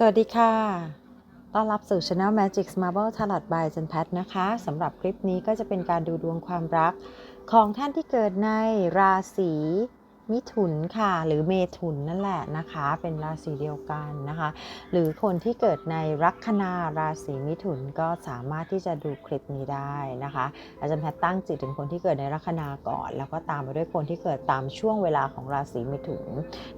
สวัสดีค่ะ ต้อนรับสู่ Channel Magic Marble Tarot by จันแพทนะคะสำหรับคลิปนี้ก็จะเป็นการดูดวงความรักของท่านที่เกิดในราศี มิถุนค่ะ หรือเมถุนนั่นแหละนะคะ เป็นราศีเดียวกันนะคะ หรือคนที่เกิดในลัคนาราศีมิถุนก็สามารถที่จะดูคลิปนี้ได้นะคะ อาจารย์แพทตั้งจิตถึงคนที่เกิดในลัคนาก่อน แล้วก็ตามไปด้วยคนที่เกิดตามช่วงเวลาของราศีมิถุน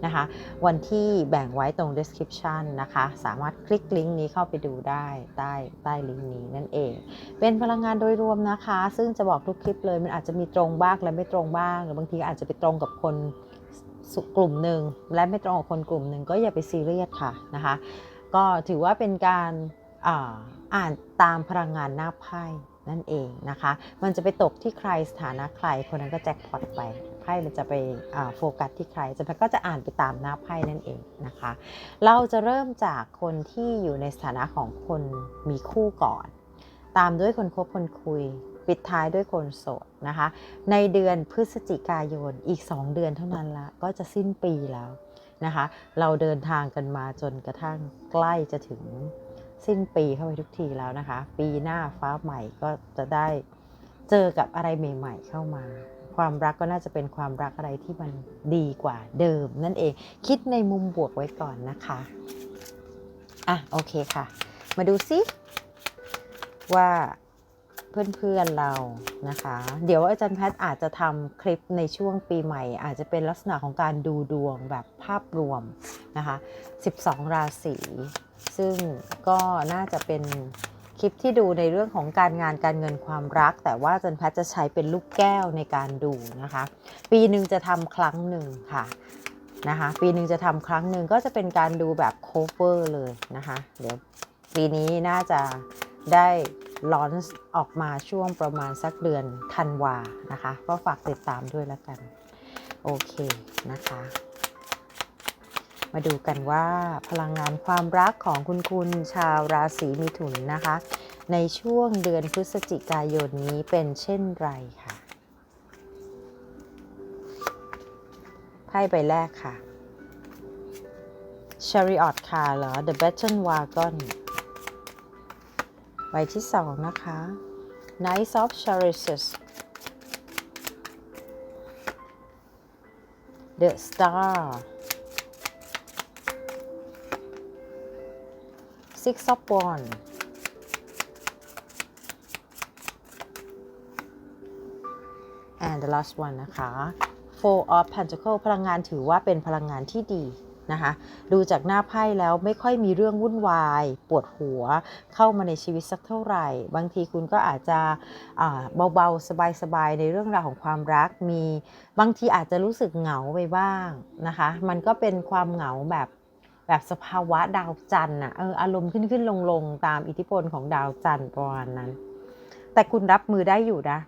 นะคะ วันที่แบ่งไว้ตรง description นะคะ สามารถคลิกลิงก์นี้เข้าไปดูได้ใต้ใต้ลิงก์นี้นั่นเอง เป็นพลังงานโดยรวมนะคะ ซึ่งจะบอกทุกคลิปเลยมันอาจจะมีตรงบ้างและไม่ตรงบ้าง หรือบางทีอาจจะไปตรงกับคน สุกลุ่มหนึ่งและไม่ตรงกับคนกลุ่มหนึ่งก็อย่าไปซีเรียสค่ะนะคะก็ถือว่าเป็นการอ่าอ่านตามพลังงานหน้าไพ่นั่นเองนะคะ มันจะไปตกที่ใครสถานะใคร คนนั้นก็แจ็คพอตไปไพ่มันจะไปโฟกัสที่ใครจะก็จะอ่านไปตามหน้าไพ่นั่นเองนะคะ เราจะเริ่มจากคนที่อยู่ในสถานะของคนมีคู่ก่อน ตามด้วยคนคบคนคุย ปิดท้ายด้วยคนโสดนะคะ ในเดือนพฤศจิกายนอีก 2 เดือนเท่านั้นละก็จะสิ้นปีแล้วนะคะ เราเดินทางกันมาจนกระทั่งใกล้จะถึงสิ้นปีเข้าไปทุกทีแล้วนะคะ ปีหน้าฟ้าใหม่ก็จะได้เจอกับอะไรใหม่ ๆ เข้ามา ความรักก็น่าจะเป็นความรักอะไรที่มันดีกว่าเดิม นั่นเองคิดในมุมบวกไว้ก่อนนะคะอะโอเคค่ะ มาดูซิว่า เพื่อนๆเรานะคะ เดี๋ยวอาจารย์แพทย์อาจจะทำคลิปในช่วงปีใหม่ อาจจะเป็นลักษณะของการดูดวงแบบภาพรวมนะคะ 12 ราศีซึ่งก็น่าจะเป็นคลิปที่ดูในเรื่องของการงานการเงินความรัก แต่ว่าอาจารย์แพทจะใช้เป็นลูกแก้วในการดูนะคะ ปีหนึ่งจะทำครั้งหนึ่งค่ะนะคะ ปีหนึ่งจะทำครั้งหนึ่งก็จะเป็นการดูแบบโคเวอร์เลยนะคะ เดี๋ยวปีนี้น่าจะได้ ลอนส์ออกมาช่วงประมาณสักเดือนธันวานะคะ ก็ฝากติดตามด้วยแล้วกัน โอเคนะคะ มาดูกันว่าพลังงานความรักของคุณคุณชาวราศีมิถุนนะคะ ในช่วงเดือนพฤศจิกายนนี้เป็นเช่นไรค่ะไพ่ใบแรกค่ะ Chariot ค่ะเหรอ The Battle Wagon ใบที่สองนะคะ Knight of Chariots The Star Six of Wands and the last one นะคะ Four of Pentacles พลังงานถือว่าเป็นพลังงานที่ดี นะคะ ดูจากหน้าไพ่แล้วไม่ค่อยมีเรื่องวุ่นวาย ปวดหัวเข้ามาในชีวิตสักเท่าไหร่ บางทีคุณก็อาจจะอ่าเบาๆ สบายๆ ในเรื่องราวของความรักมีบางทีอาจจะรู้สึกเหงาไปบ้างนะคะ มันก็เป็นความเหงาแบบแบบสภาวะดาวจันทร์อะอารมณ์ขึ้นขึ้นลงลงตามอิทธิพลของดาวจันทร์ประมาณนั้น แต่คุณรับมือได้อยู่นะ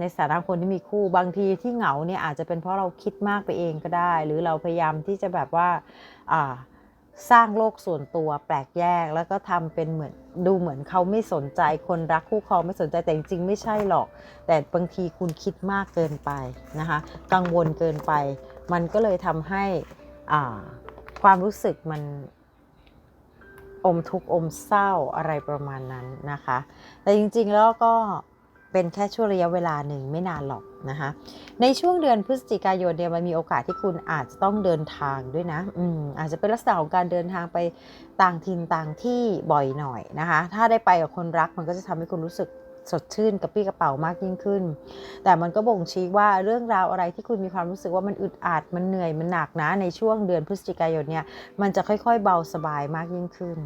ในสถานะคนที่มีคู่บางทีที่เหงาเนี่ยอาจจะเป็นเพราะเราคิดมากไปเองก็ได้ หรือเราพยายามที่จะแบบว่าสร้างโลกส่วนตัวแปลกแยก แล้วก็ทำเป็นเหมือนดูเหมือนเขาไม่สนใจ คนรักคู่ครองไม่สนใจแต่จริงๆไม่ใช่หรอก แต่บางทีคุณคิดมากเกินไปนะคะ กังวลเกินไป มันก็เลยทำให้ความรู้สึกมัน อมทุกข์อมเศร้าอะไรประมาณนั้นนะคะ แต่จริงๆแล้วก็เป็นแค่ช่วงระยะเวลาหนึ่งไม่นานหรอกนะคะ ในช่วงเดือนพฤศจิกายนเนี่ยมันมีโอกาสที่คุณอาจจะต้องเดินทางด้วยนะอืมอาจจะเป็นลักษณะของการเดินทางไปต่างถิ่นต่างที่บ่อยหน่อยนะคะ ถ้าได้ไปกับคนรักมันก็จะทำให้คุณรู้สึก สดชื่นกระปี้กระเป๋ามากยิ่งขึ้น แต่มันก็บ่งชี้ว่าเรื่องราวอะไรที่คุณมีความรู้สึกว่ามันอึดอัดมันเหนื่อยมันหนักนะในช่วงเดือนพฤศจิกายนเนี่ยมันจะค่อยๆ เบาสบายมากยิ่งขึ้น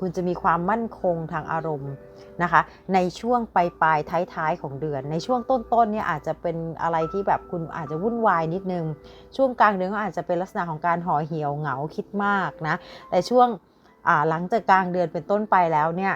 คุณจะมีความมั่นคงทางอารมณ์นะคะ ในช่วงปลายปลายท้ายท้ายๆของเดือน ในช่วงต้นๆเนี่ยอาจจะเป็นอะไรที่แบบคุณอาจจะวุ่นวายนิดนึง ช่วงกลางเดือนก็อาจจะเป็นลักษณะของการห่อเหี่ยวเหงาคิดมากนะแต่ช่วงหลังจากกลางเดือนเป็นต้นไปแล้วเนี่ย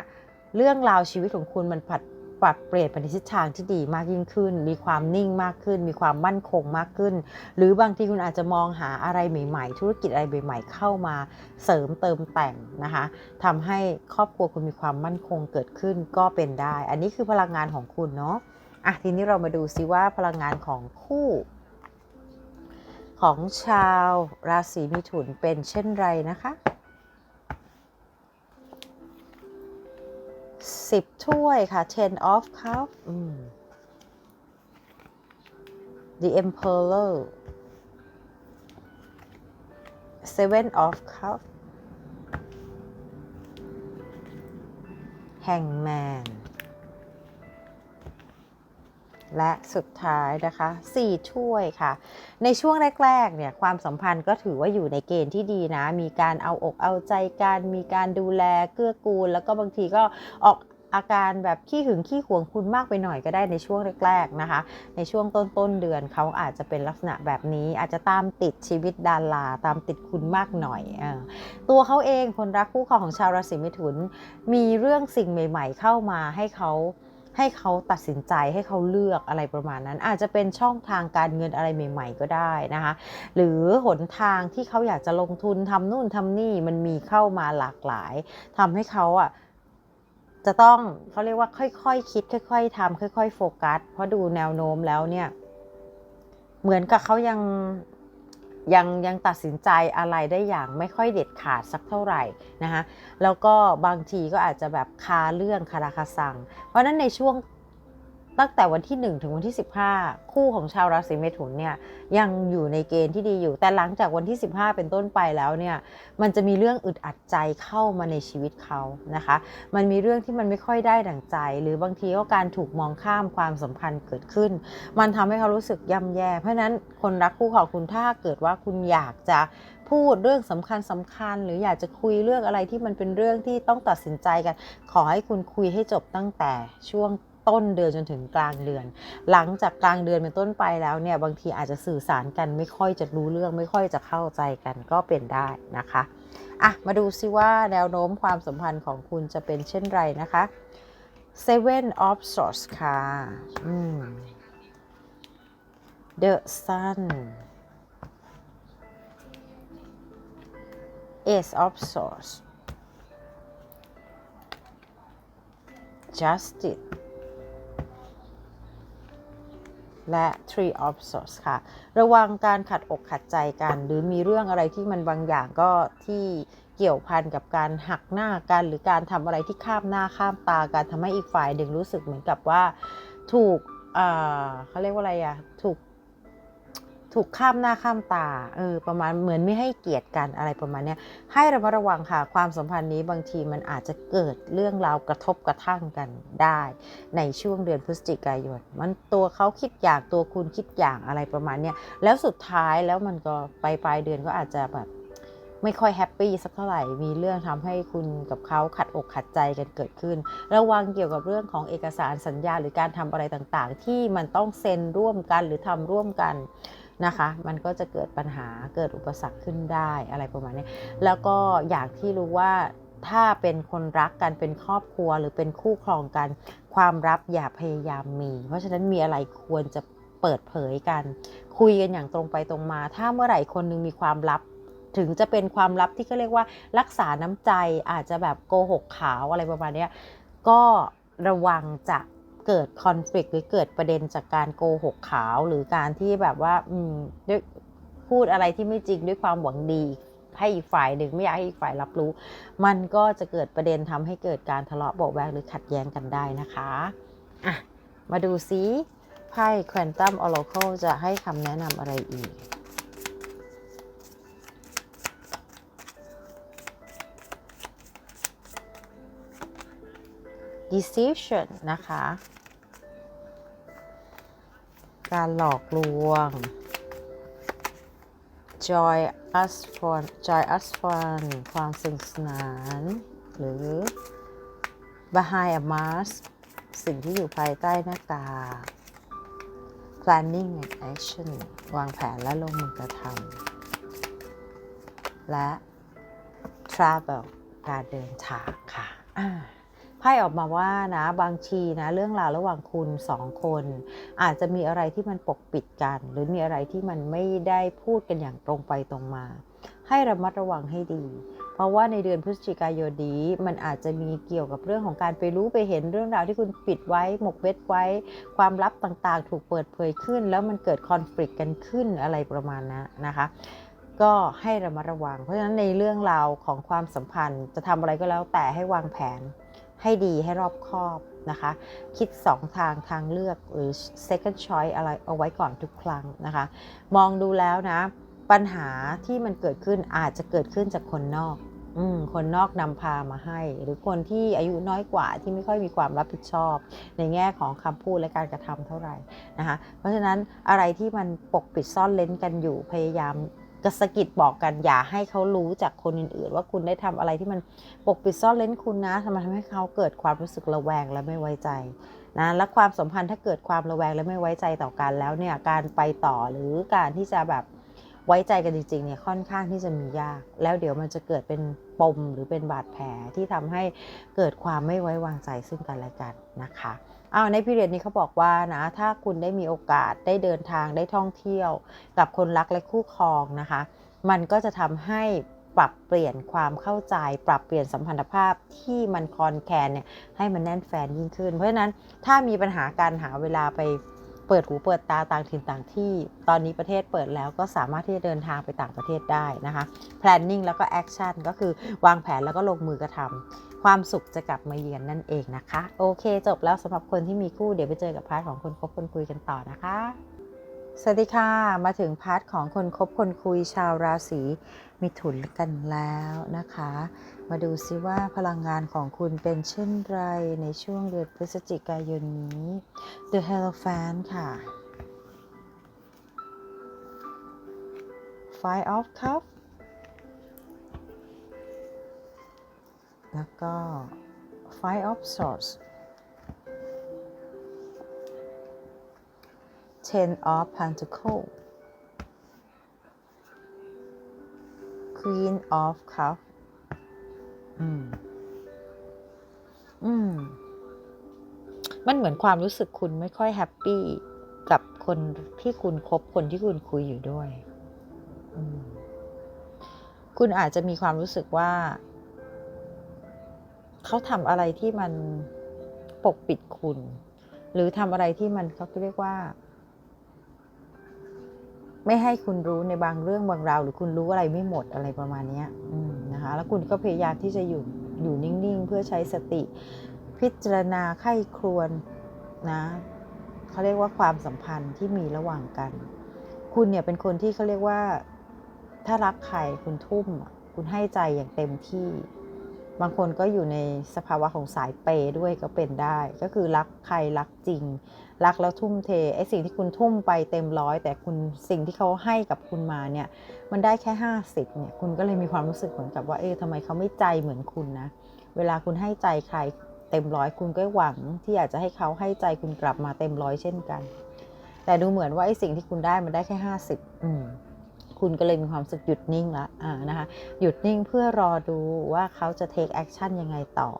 เรื่องราวชีวิตของคุณมันผัด ปรับเปลี่ยนไปในทิศทางที่ดีมากยิ่งขึ้น มีความนิ่งมากขึ้น มีความมั่นคงมากขึ้น หรือบางทีคุณอาจจะมองหาอะไรใหม่ ๆ ธุรกิจอะไรใหม่ ๆ เข้ามาเสริมเติมแต่งนะคะทำให้ครอบครัวคุณมีความมั่นคงเกิดขึ้นก็เป็นได้ อันนี้คือพลังงานของคุณเนาะอะทีนี้เรามาดูซิว่าพลังงานของคู่ ของชาวราศีมิถุนเป็นเช่นไรนะคะ สิบถ้วยค่ะ ten of cup อืม the emperor seven of cup hangman และสุดท้ายนะคะ4ถ้วยค่ะ ในช่วงแรก ๆ เนี่ย ความสัมพันธ์ก็ถือว่าอยู่ในเกณฑ์ที่ดีนะ มีการเอาอกเอาใจกัน มีการดูแลเกื้อกูล แล้วก็บางทีก็ออก อาการแบบขี้หึงขี้หวงคุณมากไปหน่อยก็ได้ในช่วงแรกๆนะคะ ในช่วงต้นต้นๆเดือนเขาอาจจะเป็นลักษณะแบบนี้อาจจะตามติดชีวิตดาราตามติดคุณมากหน่อยออตัวเขาเองคนรักคู่ครองของชาวราศีมิถุน มีเรื่องสิ่งใหม่ ๆ เข้ามาให้เขาให้เขาตัดสินใจให้เขาเลือกอะไรประมาณนั้น อาจจะเป็นช่องทางการเงินอะไรใหม่ ๆ ก็ได้นะคะ หรือหนทางที่เขาอยากจะลงทุนทำนู่นทำนี่มันมีเข้ามาหลากหลายทำให้เขาอะ จะต้องเขาเรียกว่าค่อยๆคคิด ค่อย ๆทำค่อย ๆ โฟกัส เพราะดูแนวโน้มแล้วเนี่ย เหมือนกับเขายังยังยังตัดสินใจอะไรได้อย่างไม่ค่อยเด็ดขาดสักเท่าไหร่นะคะแล้วก็บางทีก็อาจจะแบบคาเรื่องคาราคาซัง เพราะนั้นในช่วง ตั้งแต่วันที่ 1 ถึงวันที่ 15 คู่ของชาวราศีเมถุนเนี่ยยังอยู่ในเกณฑ์ที่ดีอยู่ แต่หลังจากวันที่ 15 เป็นต้นไปแล้วเนี่ยมันจะมีเรื่องอึดอัดใจเข้ามาในชีวิตเขานะคะ มันมีเรื่องที่มันไม่ค่อยได้ดั่งใจ หรือบางทีก็การถูกมองข้ามความสัมพันธ์เกิดขึ้น มันทำให้เขารู้สึกย่ำแย่ เพราะฉะนั้นคนรักคู่ของคุณถ้าเกิดว่าคุณอยากจะพูดเรื่องสำคัญสำคัญ หรืออยากจะคุยเรื่องอะไรที่มันเป็นเรื่องที่ต้องตัดสินใจกัน ขอให้คุณคุยให้จบตั้งแต่ช่วง ต้นเดือนจนถึงกลางเดือน หลังจากกลางเดือนเป็นต้นไปแล้วเนี่ยบางทีอาจจะสื่อสารกันไม่ค่อยจะรู้เรื่องไม่ค่อยจะเข้าใจกันก็เป็นได้นะคะอะมาดูซิว่าแนวโน้มความสัมพันธ์ของคุณจะเป็นเช่นไรนะคะ Seven of Swords ค่ะ The Sun Ace of Swords Justice และ Three of Swords ค่ะ ระวังการขัดอกขัดใจกัน หรือมีเรื่องอะไรที่มันบางอย่างก็ที่เกี่ยวพันกับการหักหน้ากัน หรือการทำอะไรที่ข้ามหน้าข้ามตากันทำให้อีกฝ่ายหนึ่งรู้สึกเหมือนกับว่า ถูกเขาเรียกว่าอะไรอะถูก ถูกข้ามหน้าข้ามตา เออ ประมาณเหมือนไม่ให้เกียรติกันอะไรประมาณนี้ให้ระมัดระวังค่ะ ความสัมพันธ์นี้บางทีมันอาจจะเกิดเรื่องราวกระทบกระทั่งกันได้ ในช่วงเดือนพฤศจิกายน มันตัวเขาคิดอย่างตัวคุณคิดอย่างอะไรประมาณนี้แล้วสุดท้ายแล้วมันก็ไปปลายเดือนก็อาจจะแบบไม่ค่อยแฮปปี้สักเท่าไหร่ มีเรื่องทำให้คุณกับเขาขัดอกขัดใจกันเกิดขึ้น ระวังเกี่ยวกับเรื่องของเอกสารสัญญาหรือการทำอะไรต่างๆ ที่มันต้องเซ็นร่วมกันหรือทำร่วมกัน นะคะ มันก็จะเกิดปัญหาเกิดอุปสรรคขึ้นได้อะไรประมาณนี้ แล้วก็อยากที่รู้ว่าถ้าเป็นคนรักกันเป็นครอบครัวหรือเป็นคู่ครองกัน ความลับอย่าพยายามมี เพราะฉะนั้นมีอะไรควรจะเปิดเผยกัน คุยกันอย่างตรงไปตรงมา ถ้าเมื่อไหร่คนนึงมีความลับ ถึงจะเป็นความลับที่เขาเรียกว่ารักษาน้ำใจอาจจะแบบโกหกขาวอะไรประมาณนี้ก็ระวังจะ เกิดคอน FLICT หรือเกิดประเด็นจากการโกหกขาว หรือการที่แบบว่าอืมด้วยพูดอะไรที่ไม่จริงด้วยความหวังดี ให้อีกฝ่ายหนึ่งไม่อยากให้อีกฝ่ายรับรู้ มันก็จะเกิดประเด็นทำให้เกิดการทะเลาะเบาะแวงหรือขัดแย้งกันได้นะคะอะมาดูซิไพ่ Quantum Oracle จะให้คำแนะนำอะไรอีก decision นะคะ การหลอกลวง joy us fun joy us fun ความสนุกสนาน หรือ behind a mask สิ่งที่อยู่ภายใต้หน้ากาก planning and action วางแผนและลงมือกระทำและ travel การเดินทางค่ะ ไพ่ออกมาว่านะบางทีนะเรื่องราวระหว่างคุณสองคน อาจจะมีอะไรที่มันปกปิดกัน หรือมีอะไรที่มันไม่ได้พูดกันอย่างตรงไปตรงมา ให้ระมัดระวังให้ดี เพราะว่าในเดือนพฤศจิกายนนี้มันอาจจะมีเกี่ยวกับเรื่องของการไปรู้ไปเห็นเรื่องราวที่คุณปิดไว้หมกเบ็ดไว้ ความลับต่างๆ ถูกเปิดเผยขึ้น แล้วมันเกิดคอน FLICT กันขึ้นอะไรประมาณนั้นนะคะก็ให้ระมัดระวัง เพราะฉะนั้นในเรื่องราวของความสัมพันธ์จะทำอะไรก็แล้วแต่ให้วางแผน ให้ดีให้รอบคอบนะคะ คิด 2 ทางทางเลือกหรือ second choice อะไรเอาไว้ก่อนทุกครั้งนะคะ มองดูแล้วนะ ปัญหาที่มันเกิดขึ้นอาจจะเกิดขึ้นจากคนนอกอคนนอกนำพามาให้ หรือคนที่อายุน้อยกว่าที่ไม่ค่อยมีความรับผิดชอบ ในแง่ของคำพูดและการกระทำเท่าไหร่นะคะ เพราะฉะนั้นอะไรที่มันปกปิดซ่อนเลนกันอยู่พยายาม กระสกิดบอกกันอย่าให้เขารู้จากคนอื่นๆ ว่าคุณได้ทำอะไรที่มันปกปิดซ่อนเลนคุณนะทำไมทำให้เขาเกิดความรู้สึกระแวงและไม่ไว้ใจนะและความสัมพันธ์ถ้าเกิดความระแวงและไม่ไว้ใจต่อกันแล้วเนี่ยการไปต่อหรือการที่จะแบบไว้ใจกันจริงๆเนี่ยค่อนข้างที่จะมียาก แล้วเดี๋ยวมันจะเกิดเป็นปมหรือเป็นบาดแผลที่ทำให้เกิดความไม่ไว้วางใจซึ่งกันและกันนะคะ อ้าวในพิเรียดนี้เขาบอกว่านะ ถ้าคุณได้มีโอกาสได้เดินทางได้ท่องเที่ยว กับคนรักและคู่ครองนะคะ มันก็จะทำให้ปรับเปลี่ยนความเข้าใจ ปรับเปลี่ยนสัมพันธภาพที่มันคอนแคนเนี่ยให้มันแน่นแฟนยิ่งขึ้น เพราะฉะนั้นถ้ามีปัญหาการหาเวลาไปเปิดหูเปิดตาต่างถิ่นต่างที่ ตอนนี้ประเทศเปิดแล้วก็สามารถที่จะเดินทางไปต่างประเทศได้นะคะ planning แล้วก็ action ก็คือวางแผนแล้วก็ลงมือกระทำ ความสุขจะกลับมาเยือนนั่นเองนะคะ โอเค จบแล้วสำหรับคนที่มีคู่เดี๋ยวไปเจอกับพาร์ทของคนคบคนคุยกันต่อนะคะสวัสดีค่ะ มาถึงพาร์ทของคนคบคนคุยชาวราศีมิถุนกันแล้วนะคะ มาดูซิว่าพลังงานของคุณเป็นเช่นไรในช่วงเดือนพฤศจิกายนนี้ The Hierophant ค่ะ Five of Cups แล้วก็ Five of Swords Ten of Pentacle Queen of Cup อืม อืม มันเหมือนความรู้สึกคุณไม่ค่อยแฮปปี้กับคนที่คุณคบคนที่คุณคุยอยู่ด้วยอืมคุณอาจจะมีความรู้สึกว่า เขาทำอะไรที่มันปกปิดคุณ หรือทำอะไรที่มันเขาเรียกว่า ไม่ให้คุณรู้ในบางเรื่องบางราวหรือคุณรู้อะไรไม่หมดอะไรประมาณนี้นะคะ แล้วคุณก็พยายามที่จะอยู่อยู่นิ่งๆ เพื่อใช้สติ พิจารณาไข้ครวนนะเขาเรียกว่าความสัมพันธ์ที่มีระหว่างกัน คุณเนี่ยเป็นคนที่เขาเรียกว่า ถ้ารักใครคุณทุ่ม คุณให้ใจอย่างเต็มที่ บางคนก็อยู่ในสภาวะของสายเปย์ด้วยก็เป็นได้ ก็คือรักใครรักจริง รักแล้วทุ่มเทไอ้สิ่งที่คุณทุ่มไปเต็มร้อยแต่คุณสิ่งที่เขาให้กับคุณมาเนี่ยมันได้แค่ 50เนี่ยคุณก็เลยมีความรู้สึกเหมือนกับว่าเอ๊ะทำไมเขาไม่ใจเหมือนคุณนะเวลาคุณให้ใจใครเต็มร้อยคุณก็หวัง ที่อยากจะให้เขาให้ใจคุณกลับมาเต็มร้อยเช่นกัน แต่ดูเหมือนว่าไอ้สิ่งที่คุณได้มันได้แค่ 50อืม คุณก็เลยมีความสึกหยุดนิ่งละอ่านะคะหยุดนิ่งเพื่อรอดูว่าเขาจะ take action ยังไงต่อ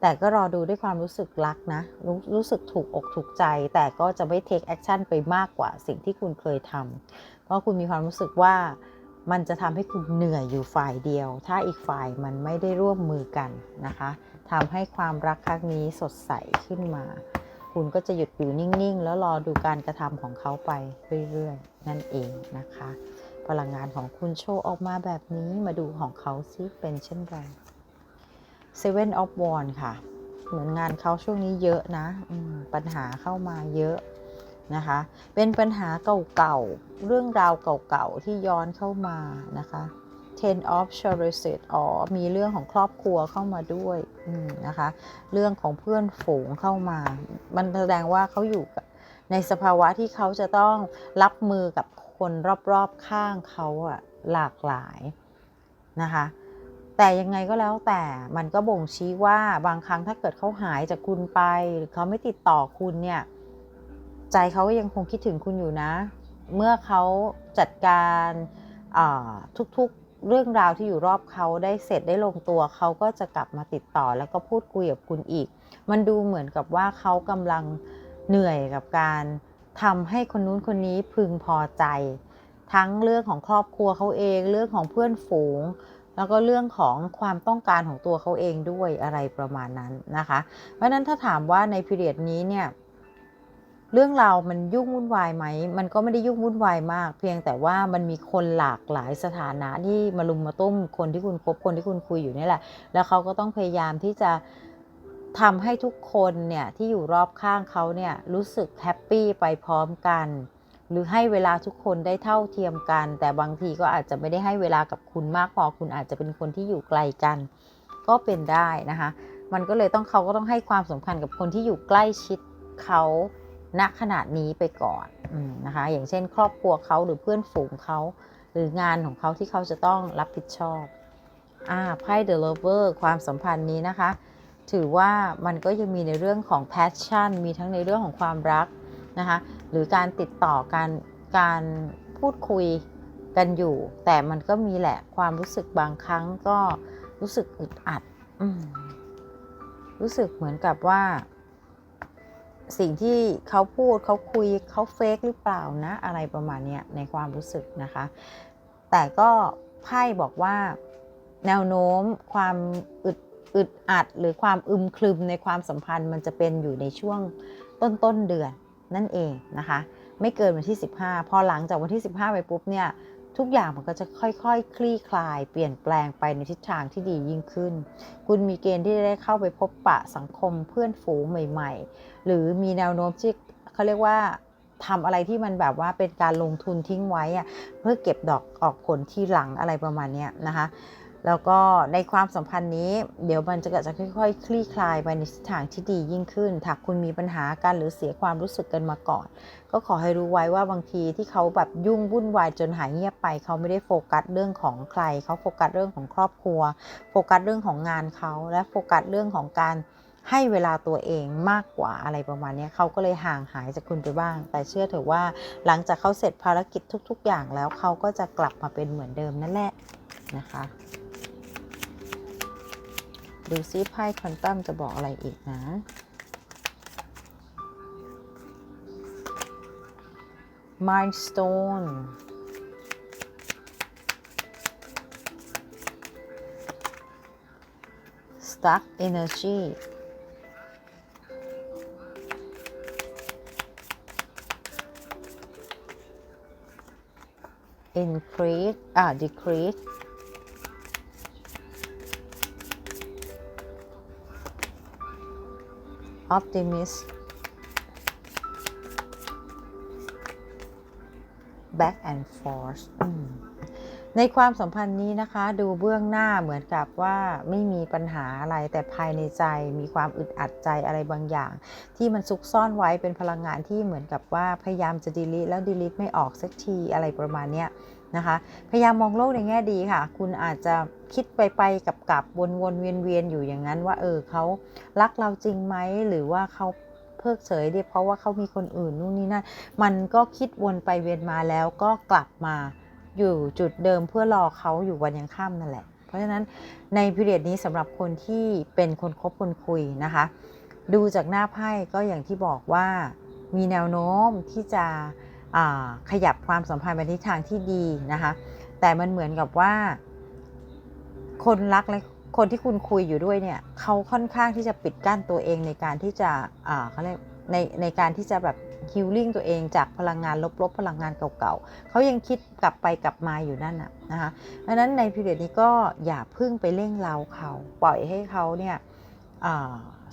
แต่ก็รอดูด้วยความรู้สึกรักนะรู้รู้สึกถูกอกถูกใจ แต่ก็จะไม่ take action ไปมากกว่าสิ่งที่คุณเคยทำเพราะคุณมีความรู้สึกว่ามันจะทำให้คุณเหนื่อยอยู่ฝ่ายเดียว ถ้าอีกฝ่ายมันไม่ได้ร่วมมือกันนะคะทำให้ความรักครั้งนี้สดใสขึ้นมา คุณก็จะหยุดอยู่นิ่ง ๆ แล้วรอดูการกระทำของเขาไปเรื่อย ๆ นั่นเองนะคะ พลังงานของคุณโชว์ออกมาแบบนี้มาดูของเขาซิเป็นเช่นไร Seven of Wands ค่ะ เหมือนงานเขาช่วงนี้เยอะนะปัญหาเข้ามาเยอะนะคะ เป็นปัญหาเก่าๆ เรื่องราวเก่าๆ ที่ย้อนเข้ามานะคะ Ten of c h a r i t อ๋อ มีเรื่องของครอบครัวเข้ามาด้วยนะคะ เรื่องของเพื่อนฝูงเข้ามา มันแสดงว่าเขาอยู่กับในสภาวะที่เขาจะต้องรับมือกับค นรอบๆข้างเขาอะหลากหลายนะคะ แต่ยังไงก็แล้วแต่มันก็บ่งชี้ว่าบางครั้งถ้าเกิดเขาหายจากคุณไป หรือเขาไม่ติดต่อคุณเนี่ย ใจเขาก็ยังคงคิดถึงคุณอยู่นะ เมื่อเขาจัดการทุกๆเรื่องราวที่อยู่รอบเขาได้เสร็จได้ลงตัวเขาก็จะกลับมาติดต่อแล้วก็พูดคุยกับคุณอีก มันดูเหมือนกับว่าเขากำลังเหนื่อยกับการ ทำให้คนนู้นคนนี้พึงพอใจ ทั้งเรื่องของครอบครัวเขาเอง เรื่องของเพื่อนฝูง แล้วก็เรื่องของความต้องการของตัวเขาเองด้วยอะไรประมาณนั้นนะคะ เพราะฉะนั้นถ้าถามว่าในพีเรียดนี้เนี่ยเรื่องราวมันยุ่งวุ่นวายไหม มันก็ไม่ได้ยุ่งวุ่นวายมาก เพียงแต่ว่ามันมีคนหลากหลายสถานะที่มาลุมมาตุ้มคนที่คุณคบคนที่คุณคุยอยู่นี่แหละ แล้วเขาก็ต้องพยายามที่จะ ทำให้ทุกคนเนี่ยที่อยู่รอบข้างเขาเนี่ยรู้สึกแฮปปี้ไปพร้อมกัน หรือให้เวลาทุกคนได้เท่าเทียมกัน แต่บางทีก็อาจจะไม่ได้ให้เวลากับคุณมากพอคุณอาจจะเป็นคนที่อยู่ไกลกัน ก็เป็นได้นะคะ มันก็เลยต้องเขาก็ต้องให้ความสำคัญกับคนที่อยู่ใกล้ชิดเขาณขณะนี้ไปก่อนอนะคะ อย่างเช่น ครอบครัวเขาหรือเพื่อนฝูงเขาหรืองานของเขาที่เขาจะต้องรับผิดชอบอ่าไพ่ The Lover ความสัมพันธ์นี้นะคะ ถือว่ามันก็ยังมีในเรื่องของ passion มีทั้งในเรื่องของความรักนะคะหรือการติดต่อการการพูดคุยกันอยู่ แต่มันก็มีแหละความรู้สึกบางครั้งก็รู้สึกอึดอัดอรู้สึกเหมือนกับว่า สิ่งที่เขาพูดเขาคุยเขาเฟกหรือเปล่านะ อะไรประมาณนี้ในความรู้สึกนะคะ แต่ก็ไพ่บอกว่าแนวโน้มความอึด อึดอัดหรือความอึมครึมในความสัมพันธ์มันจะเป็นอยู่ในช่วงต้นต้นเดือนนั่นเองนะคะ ไม่เกินวันที่ 15 พอหลังจากวันที่ 15 ไปปุ๊บเนี่ยทุกอย่างมันก็จะค่อยๆคคลี่คลาย เปลี่ยนแปลงไปในทิศทางที่ดียิ่งขึ้น คุณมีเกณฑ์ที่จะได้เข้าไปพบปะสังคมเพื่อนฝูงใหม่ ๆ หรือมีแนวโน้มที่เขาเรียกว่าทำอะไรที่มันแบบว่าเป็นการลงทุนทิ้งไว้อะเพื่อเก็บดอกออกผลที่หลังอะไรประมาณนี้นะคะ แล้วก็ในความสัมพันธ์นี้ เดี๋ยวมันจะก็จะค่อยๆ คลี่คลายไปในทิศทางที่ดียิ่งขึ้นถ้าคุณมีปัญหากันหรือเสียความรู้สึกกันมาก่อน ก็ขอให้รู้ไว้ว่าบางทีที่เขาแบบยุ่งวุ่นวายจนหายเงียบไป เขาไม่ได้โฟกัสเรื่องของใคร เขาโฟกัสเรื่องของครอบครัว โฟกัสเรื่องของงานเขาและโฟกัสเรื่องของการให้เวลาตัวเองมากกว่าอะไรประมาณนี้เขาก็เลยห่างหายจากคุณไปบ้าง แต่เชื่อเถอะว่าหลังจากเขาเสร็จภารกิจทุก ๆ อย่างแล้วเขาก็จะกลับมาเป็นเหมือนเดิมนั่นแหละนะคะ ดูซิไพ่ควอนตัมจะบอกอะไรอีกนะมายสโตนสตั๊กเอเนอร์จีอินครีสอ่าดีครีส Optimist back and forth ในความสัมพันธ์นี้นะคะ ดูเบื้องหน้าเหมือนกับว่าไม่มีปัญหาอะไรแต่ภายในใจมีความอึดอัดใจอะไรบางอย่าง ที่มันซุกซ่อนไว้เป็นพลังงานที่เหมือนกับว่าพยายามจะดีลิทแล้วดีลิทไม่ออกสักทีอะไรประมาณเนี้ยนะคะพยายามมองโลกในแง่ดีค่ะ คุณอาจจะคิดไปไปกับกับวนวนเวียนเวียนอยู่อย่างนั้นว่าเออเขารักเราจริงไหมหรือว่าเขาเพิกเฉยเดียเพราะว่าเขามีคนอื่นนู่นนี่นั่นมันก็คิดวนไปเวียนมาแล้วก็กลับมาอยู่จุดเดิมเพื่อรอเขาอยู่วันยังค่ำนั่นแหละ เพราะฉะนั้นในพิเรียดนี้สำหรับคนที่เป็นคนคบคนคุยนะคะ ดูจากหน้าไพ่ก็อย่างที่บอกว่ามีแนวโน้มที่จะขยับความสัมพันธ์ไปทิศทางที่ดีนะคะ แต่มันเหมือนกับว่า คนรักและคนที่คุณคุยอยู่ด้วยเนี่ยเขาค่อนข้างที่จะปิดกั้นตัวเองในการที่จะเขาเรียกในในการที่จะแบบฮิลลิ่งตัวเองจากพลังงานลบๆ พลังงานเก่าๆเขายังคิดกลับไปกลับมาอยู่นั่นน่ะนะคะดังนั้นในพิเรียดนี้ก็อย่าพึ่งไปเร่งเร้าเขาปล่อยให้เขาเนี่ย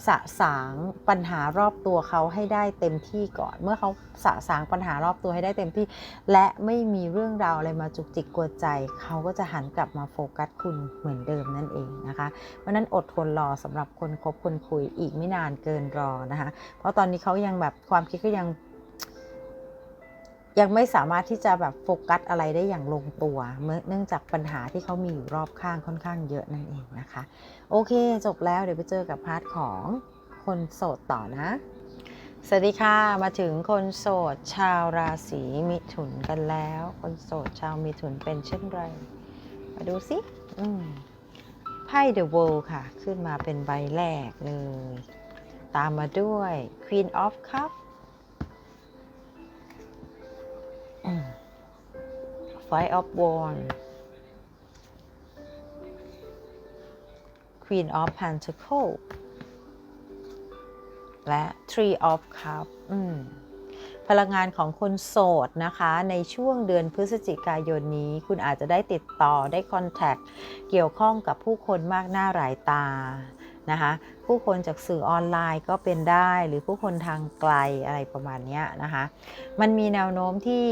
สะสางปัญหารอบตัวเขาให้ได้เต็มที่ก่อน เมื่อเขาสะสางปัญหารอบตัวให้ได้เต็มที่ และไม่มีเรื่องราวอะไรมาจุกจิกกวนใจ เขาก็จะหันกลับมาโฟกัสคุณเหมือนเดิมนั่นเองนะคะ เพราะนั้นอดทนรอสำหรับคนคบคนคุยอีกไม่นานเกินรอนะคะ เพราะตอนนี้เขายังแบบความคิดก็ยัง ยังไม่สามารถที่จะแบบโฟกัสอะไรได้อย่างลงตัว เนื่องจากปัญหาที่เขามีอยู่รอบข้างค่อนข้างเยอะนั่นเองนะคะ โอเค จบแล้วเดี๋ยวไปเจอกับพาร์ทของคนโสดต่อนะ สวัสดีค่ะ มาถึงคนโสดชาวราศีมิถุนกันแล้ว คนโสดชาวมิถุนเป็นเช่นไร มาดูสิไพ่ The World ค่ะ ขึ้นมาเป็นใบแรกเลย ตามมาด้วย Queen of Cup Five of Wands Queen of Pentacle และ Tree of Cup อืมพลังงานของคนโสดนะคะ ในช่วงเดือนพฤศจิกายนนี้ คุณอาจจะได้ติดต่อได้คอนแทคเกี่ยวข้องกับผู้คนมากหน้าหลายตา นะคะผู้คนจากสื่อออนไลน์ก็เป็นได้หรือผู้คนทางไกลอะไรประมาณนี้นะคะมันมีแนวโน้มที่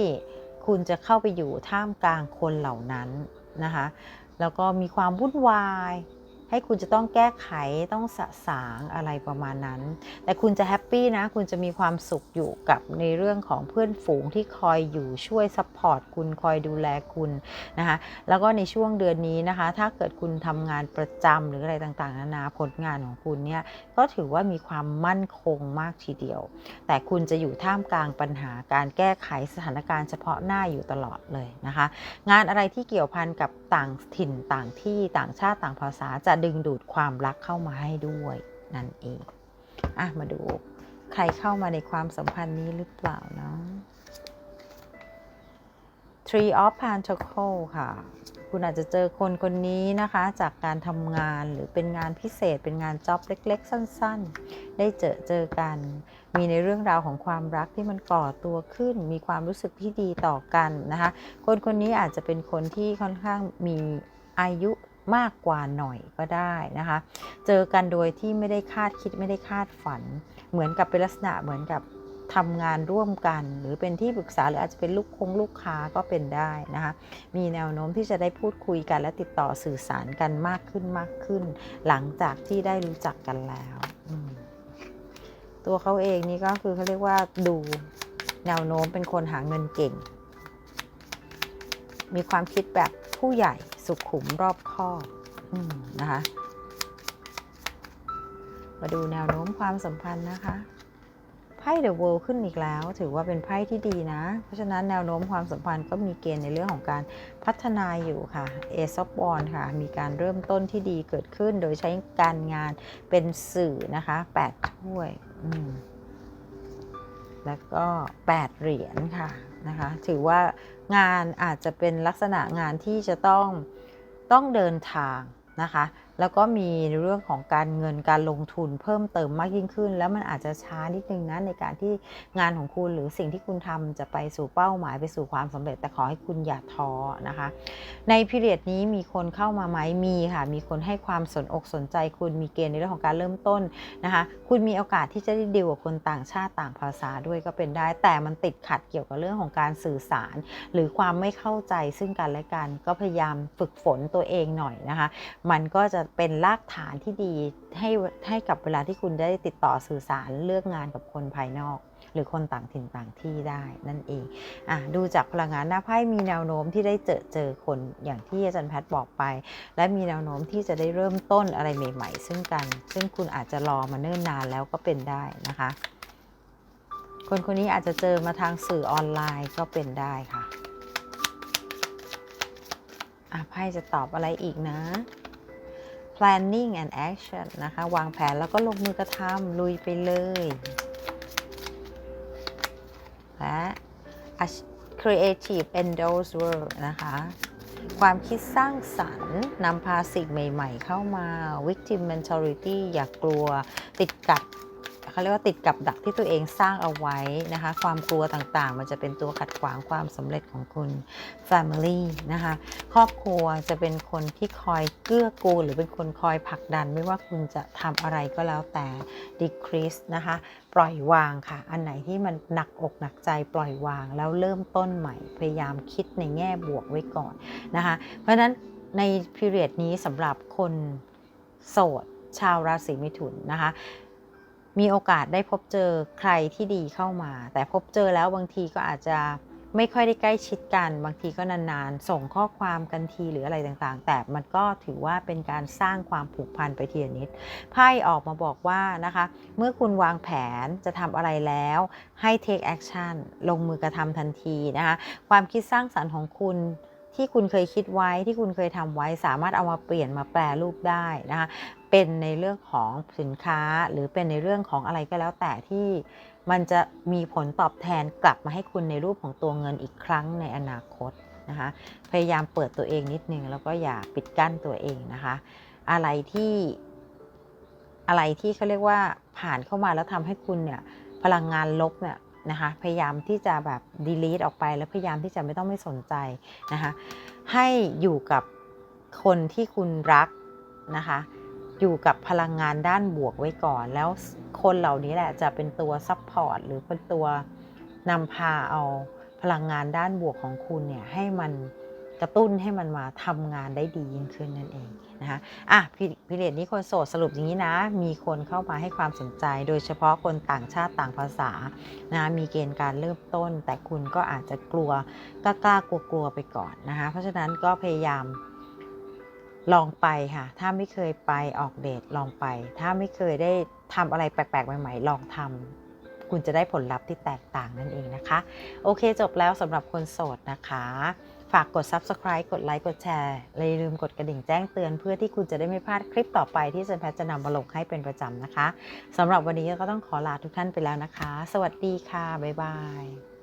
คุณจะเข้าไปอยู่ท่ามกลางคนเหล่านั้นนะคะแล้วก็มีความวุ่นวาย ให้คุณจะต้องแก้ไขต้องสะสางอะไรประมาณนั้น แต่คุณจะแฮปปี้นะ คุณจะมีความสุขอยู่กับในเรื่องของเพื่อนฝูงที่คอยอยู่ช่วยซัพพอร์ตคุณคอยดูแลคุณนะคะแล้วก็ในช่วงเดือนนี้นะคะ ถ้าเกิดคุณทำงานประจำหรืออะไรต่างๆนานาผลงานของคุณเนี่ยก็ถือว่ามีความมั่นคงมากทีเดียว แต่คุณจะอยู่ท่ามกลางปัญหาการแก้ไขสถานการณ์เฉพาะหน้าอยู่ตลอดเลยนะคะ งานอะไรที่เกี่ยวพันกับต่างถิ่นต่างที่ต่างชาติต่างภาษาจะดึงดูดความรักเข้ามาให้ด้วยนั่นเองอะมาดูใครเข้ามาในความสัมพันธ์นี้หรือเปล่าเนาะ Tree of Pentacle ค่ะ คุณอาจจะเจอคนคนนี้นะคะ จากการทำงานหรือเป็นงานพิเศษเป็นงานจ็อบเล็ก ๆ สั้น ๆ ได้เจอเจอกัน มีในเรื่องราวของความรักที่มันก่อตัวขึ้น มีความรู้สึกที่ดีต่อกันนะคะคนคนนี้อาจจะเป็นคนที่ค่อนข้างมีอายุมากกว่าหน่อยก็ได้นะคะ เจอกันโดยที่ไม่ได้คาดคิดไม่ได้คาดฝัน เหมือนกับเป็นลักษณะเหมือนกับทำงานร่วมกัน หรือเป็นที่ปรึกษาหรืออาจจะเป็นลูกคงลูกค้าก็เป็นได้นะคะ มีแนวโน้มที่จะได้พูดคุยกันและติดต่อสื่อสารกันมากขึ้นมากขึ้น หลังจากที่ได้รู้จักกันแล้ว ตัวเขาเองนี่ก็คือเขาเรียกว่าดูแนวโน้มเป็นคนหาเงินเก่ง มีความคิดแบบผู้ใหญ่สุขุมรอบคอบอนะคะ มาดูแนวโน้มความสัมพันธ์นะคะไพ่ The World ขึ้นอีกแล้ว ถือว่าเป็นไพ่ที่ดีนะ เพราะฉะนั้นแนวโน้มความสัมพันธ์ก็มีเกณฑ์ในเรื่องของการพัฒนาอยู่ค่ะ Ace of w a n d ค่ะ มีการเริ่มต้นที่ดีเกิดขึ้น โดยใช้การงานเป็นสื่อนะคะ8ถ้วย แล้วก็ 8 เหรียญค่ะนะคะถือว่างานอาจจะเป็นลักษณะงานที่จะต้องต้องเดินทางนะคะ แล้วก็มีเรื่องของการเงินการลงทุนเพิ่มเติมมากยิ่งขึ้น แล้วมันอาจจะช้านิดนึงนะในการที่งานของคุณหรือสิ่งที่คุณทำจะไปสู่เป้าหมายไปสู่ความสำเร็จแต่ขอให้คุณอย่าท้อนะคะ ในพิเรียดนี้มีคนเข้ามาไหมมีค่ะ มีคนให้ความสนอกสนใจคุณมีเกณฑ์ในเรื่องของการเริ่มต้นนะคะคุณมีโอกาสที่จะได้ดีลกับคนต่างชาติต่างภาษาด้วยก็เป็นได้ แต่มันติดขัดเกี่ยวกับเรื่องของการสื่อสาร หรือความไม่เข้าใจซึ่งกันและกันก็พยายามฝึกฝนตัวเองหน่อยนะคะ มันก็จะเป็นรากฐานที่ดีให้ให้กับเวลาที่คุณได้ติดต่อสื่อสารเลือกงานกับคนภายนอก หรือคนต่างถิ่นต่างที่ได้นั่นเองอะดูจากพลังงานหน้าไพ่มีแนวโน้มที่ได้เจอเจอคนอย่างที่อาจารย์แพทย์บอกไป และมีแนวโน้มที่จะได้เริ่มต้นอะไรใหม่ ๆ ซึ่งกัน ซึ่งคุณอาจจะรอมาเนิ่นนานแล้วก็เป็นได้นะคะ คนคนนี้อาจจะเจอมาทางสื่อออนไลน์ก็เป็นได้ค่ะอะไพ่จะตอบอะไรอีกนะ planning and action นะคะ วางแผนแล้วก็ลงมือกระทำลุยไปเลย และ creative endorse world นะคะ ความคิดสร้างสรรค์นำพาสิ่งใหม่ ๆ เข้ามา victim mentality อย่ากลัวติดกัด เขาเรียกว่าติดกับดักที่ตัวเองสร้างเอาไว้นะคะ ความกลัวต่างๆ มันจะเป็นตัวขัดขวางความสำเร็จของคุณ Family นะคะ ครอบครัวจะเป็นคนที่คอยเกื้อกูลหรือเป็นคนคอยผลักดัน ไม่ว่าคุณจะทำอะไรก็แล้วแต่ decrease นะคะ ปล่อยวางค่ะ อันไหนที่มันหนักอกหนักใจปล่อยวางแล้วเริ่มต้นใหม่ พยายามคิดในแง่บวกไว้ก่อนนะคะ เพราะฉะนั้นใน period นี้สำหรับคนโสดชาวราศีมิถุนนะคะ มีโอกาสได้พบเจอใครที่ดีเข้ามา แต่พบเจอแล้วบางทีก็อาจจะไม่ค่อยได้ใกล้ชิดกัน บางทีก็นานๆ ส่งข้อความกันทีหรืออะไรต่างๆ แต่มันก็ถือว่าเป็นการสร้างความผูกพันไปทีละนิดไพ่ออกมาบอกว่านะคะ เมื่อคุณวางแผนจะทำอะไรแล้ว ให้ take action ลงมือกระทำทันทีนะคะ ความคิดสร้างสรรค์ของคุณ ที่คุณเคยคิดไว้ที่คุณเคยทำไว้สามารถเอามาเปลี่ยนมาแปลรูปได้นะคะเป็นในเรื่องของสินค้าหรือเป็นในเรื่องของอะไรก็แล้วแต่ที่มันจะมีผลตอบแทนกลับมาให้คุณในรูปของตัวเงินอีกครั้งในอนาคตนะคะพยายามเปิดตัวเองนิดนึงแล้วก็อย่าปิดกั้นตัวเองนะคะ อะไรที่อะไรที่เขาเรียกว่าผ่านเข้ามาแล้วทำให้คุณเนี่ยพลังงานลบเนี่ย นะคะพยายามที่จะแบบ delete ออกไป แล้วพยายามที่จะไม่ต้องไม่สนใจนะคะให้อยู่กับคนที่คุณรักนะคะอยู่กับพลังงานด้านบวกไว้ก่อน แล้วคนเหล่านี้แหละจะเป็นตัวซัพพอร์ตหรือเป็นตัวนำพาเอาพลังงานด้านบวกของคุณเนี่ยให้มันกระตุ้นให้มันมาทำงานได้ดียิ่งขึ้นนั่นเอง นะคะอะพิพิเรดนี้คนโสดสรุปอย่างนี้นะ มีคนเข้ามาให้ความสนใจ โดยเฉพาะคนต่างชาติต่างภาษานะมีเกณฑ์การเริ่มต้น แต่คุณก็อาจจะกลัวกล้ากล้ากลัวกลัวไปก่อนนะคะเพราะฉะนั้นก็พยายามลองไปค่ะ ถ้าไม่เคยไปออกเดทลองไป ถ้าไม่เคยได้ทำอะไรแปลกๆใหม่ๆ ลองทำคุณจะได้ผลลัพธ์ที่แตกต่างนั่นเองนะคะ โอเคจบแล้วสำหรับคนโสดนะคะ ฝากกด subscribe กดไลค์ กดแชร์อย่าลืมกดกระดิ่งแจ้งเตือน เพื่อที่คุณจะได้ไม่พลาดคลิปต่อไปที่เซนแพทจะนำมาลงให้เป็นประจำนะคะสำหรับวันนี้ก็ต้องขอลาทุกท่านไปแล้วนะคะ สวัสดีค่ะ บ๊ายบาย